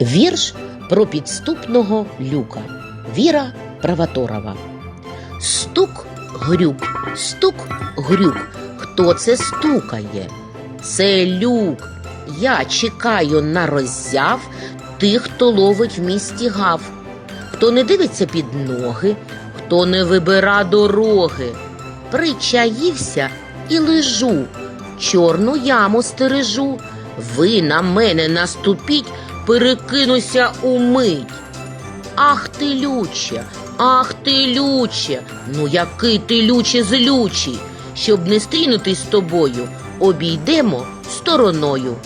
Вірш про підступного люка. Віра Правоторова. Стук грюк, стук грюк. Хто це стукає? Це люк. Я чекаю на роззяв тих, хто ловить в місті гав, хто не дивиться під ноги, хто не вибира дороги. Причаївся і лежу, чорну яму стережу. Ви на мене наступіть, перекинуся умить. Ах ти люче, ах ти люче, ну який ти люче злючий, щоб не стрінутись з тобою, обійдемо стороною.